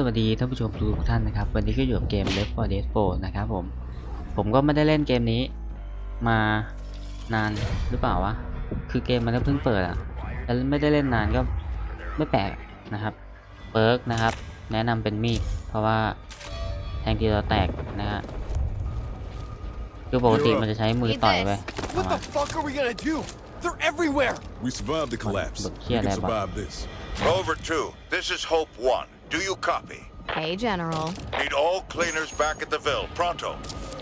สวัสดีท่านผู้ชมทุกท่านนะครับ วันนี้ก็อยู่กับเกม Left 4 Dead 4นะครับผม ผมก็ไม่ได้เล่นเกมนี้ มานานหรือเปล่าวะ คือเกมมันก็เพิ่งเปิดอะแล้วไม่ได้เล่นนานก็ไม่แปลกนะครับเปิร์กนะครับ แนะนำเป็นมีดเพราะว่าแทงทีเราแตกนะฮะคือปกติมันจะใช้มือต่อยไป What the fuck are we gonna do? They're everywhere! We survived the collapse. Look, We here, can Lebo. survive this. Over two. This is Hope One. Do you copy? Hey, General. Need all cleaners back at the Ville. Pronto.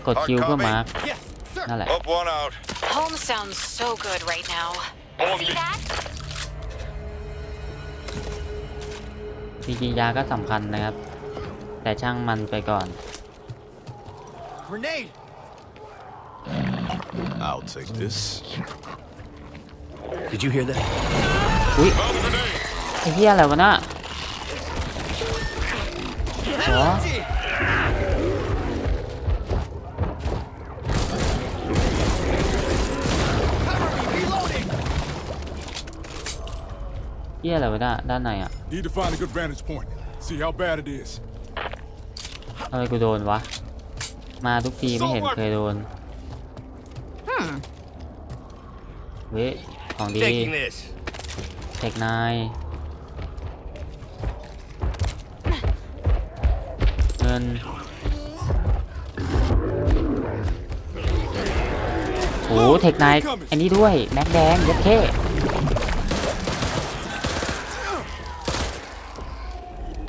กดคิวเพื่อมาร์ก Yes, sir! นั่นแหละ Hope One out. Home sounds so good right now. On See me. that? จริงๆยาก็สำคัญนะครับ แต่ช่างมันไปก่อน Grenade! I'll take this. Did you hear that? อุ้ยไอ้เหี้ยอะไรวะน่ะเ หรอ Cover me! Reloading! เหี้ยอะไรวะน่ะด้านในอะ Need to find a good vantage point. See how bad it is. ทำไมกูโดนวะ มาทุกทีไม่เห็นเคยโดน Hmm. เว้ยของดี Taking this. เทคนาย โอ้เทคนายอันนี้ด้วย แม็กแดงยัดเข้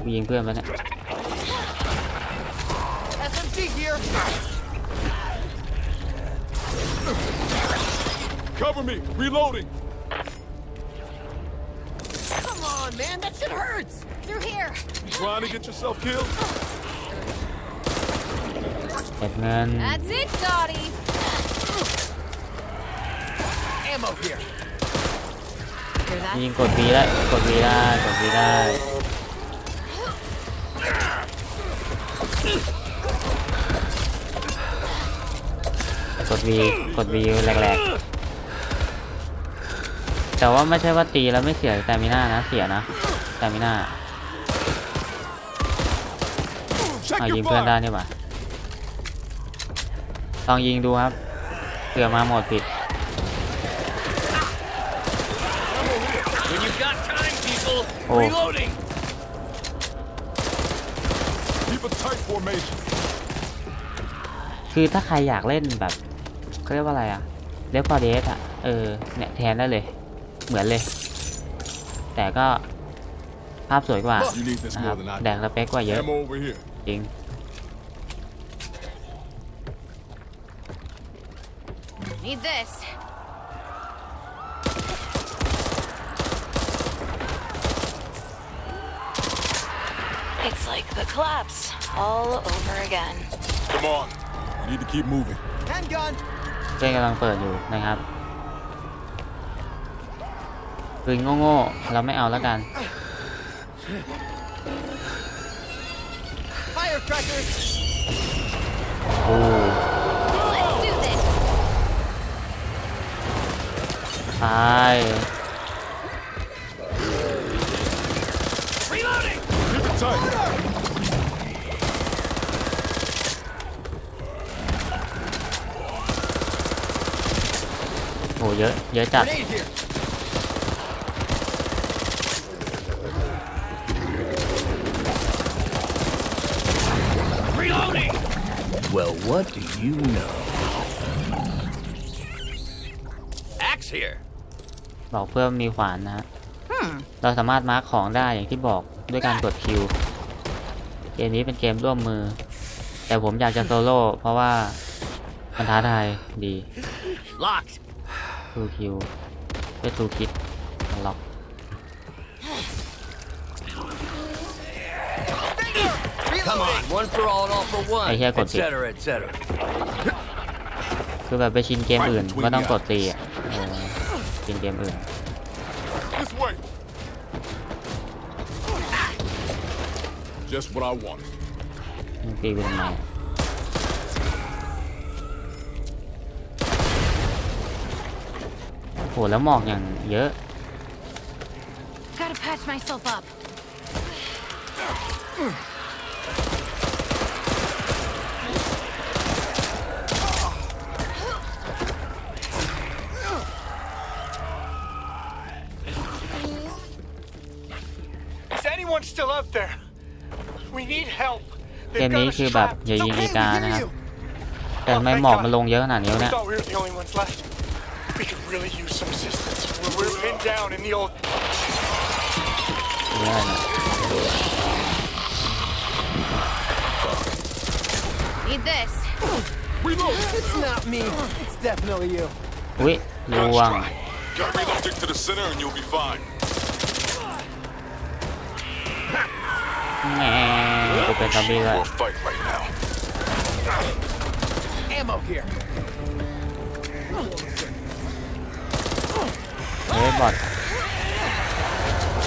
กูยิงเพื่อนไปเนี่ย killed? เก็บเงิน That's it, Dottie. Ammo here! Hear that? ยิงกด V ได้กด V ได้กด V ได้กด V กด V แหลกๆ แต่ว่าไม่ใช่ว่าตีแล้วไม่เสียแต่มิน่านะเสียนะแต่มิน่า Check เอายิง your เพื่อนได้ fire. นี่หว่า ลองยิงดูครับเผื่อมาหมดผิด When you've got time, people! Oh. Reloading! Keep a tight formation. คือถ้าใครอยากเล่นแบบเขาเรียกว่าอะไรอะเรียกว่าเดสอะเออเนี่ยแทนได้เลย เหมือนเลย แต่ก็ภาพสวยกว่า You need this นะครับ more than I แดงสเปคกว่าเย do. อะ Ammo over here. จริง Need this. It's like the collapse all over again. Come on. We need to keep moving. Handgun! เพื่อนกำลังเปิดอยู่นะครับปืนโง่ๆเราไม่เอาแล้วกัน Firecrackers! โอ้ ตาย Reloading! Keep it tight. โหเยอะ เยอะจัด บอกเพื่อมีขวานนะฮะ Hmm. เราสามารถมาร์คของได้อย่างที่บอกด้วยการกดคิวเกมนี้เป็นเกมร่วมมือ แต่ผมอยากจะโซโล่เพราะว่ามันท้าทายดี Locked! ทูคิวด้วยทูคิดล็อก Come on, one for all and all for one, Hey, here, et cetera, et cetera. คือแบบไปชินเกมอื่นก็ต้องกดตีอะ เออชินเกมอื่น This way. Just what I wanted. มึงตีเป็นทำไมอะโหแล้วหมอกอย่างเยอะ Gotta patch myself up. เกม They've นี้ got us คือแบบ trapped. อย่ายิง It's อี okay, กา we hear นะครับ you. แต่ทำไม่หมอกมันลงเยอะขนาดนี้วะ We เนี่ย thought we were the only ones left. We could really use some assistance. We're, we're pinned down in the old. นี่อะไรเนี่ย Need this. It's not me. It's definitely you. อุ้ยล่วง Got reloading to the center and you'll be fine. Fight right now. Ammo here. เฮ้ยบอท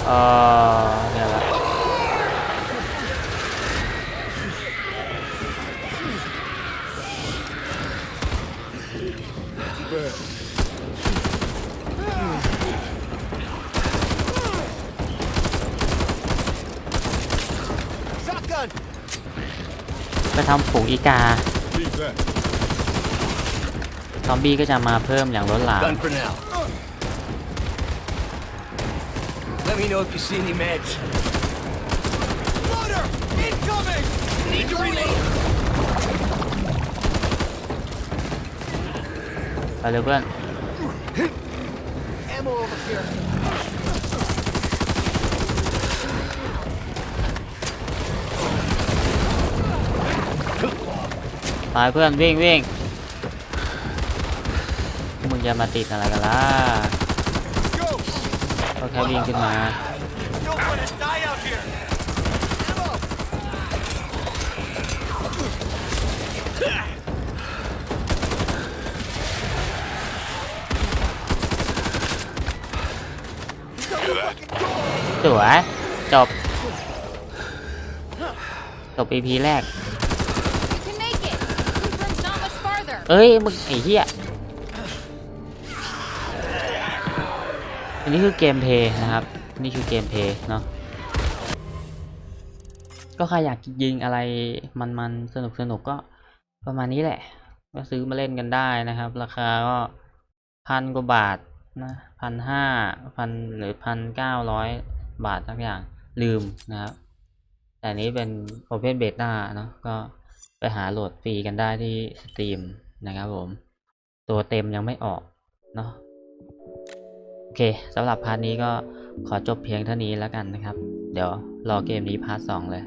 เออเนี่ยละ Shotgun. ไป ทำฝูงอีกา Leave that. ซอมบี้ก็จะมาเพิ่มอย่างล้นหลาม Done for now. Let me know if you see any meds. Loader! Incoming! Need to reload! ไปเลยเพื่อน Ammo over here. ตายเพื่อนวิ่งวิ่งมึงจะมาติดอะไรกันล่ะก็แค่วิ่งขึ้นมาสวยจบ จบ EP แรก เอ้ยมึงไอ้เหี้ยอันนี้คือเกมเพย์นะครับ นี่คือเกมเพย์เนาะก็ใครอยากยิงอะไรมันๆสนุกๆก็ประมาณนี้แหละ ก็ซื้อมาเล่นกันได้นะครับ ราคาก็พันกว่าบาทนะพันห้าพันหรือพันเก้าร้อยบาทสักอย่างลืมนะครับ แต่นี้เป็น Open Beta เนาะก็ไปหาโหลดฟรีกันได้ที่ Steam นะครับผม ตัวเต็มยังไม่ออกเนาะโอเคสำหรับพาร์ทนี้ก็ขอจบเพียงเท่านี้แล้วกันนะครับ เดี๋ยวรอเกมนี้พาร์ทสองเลย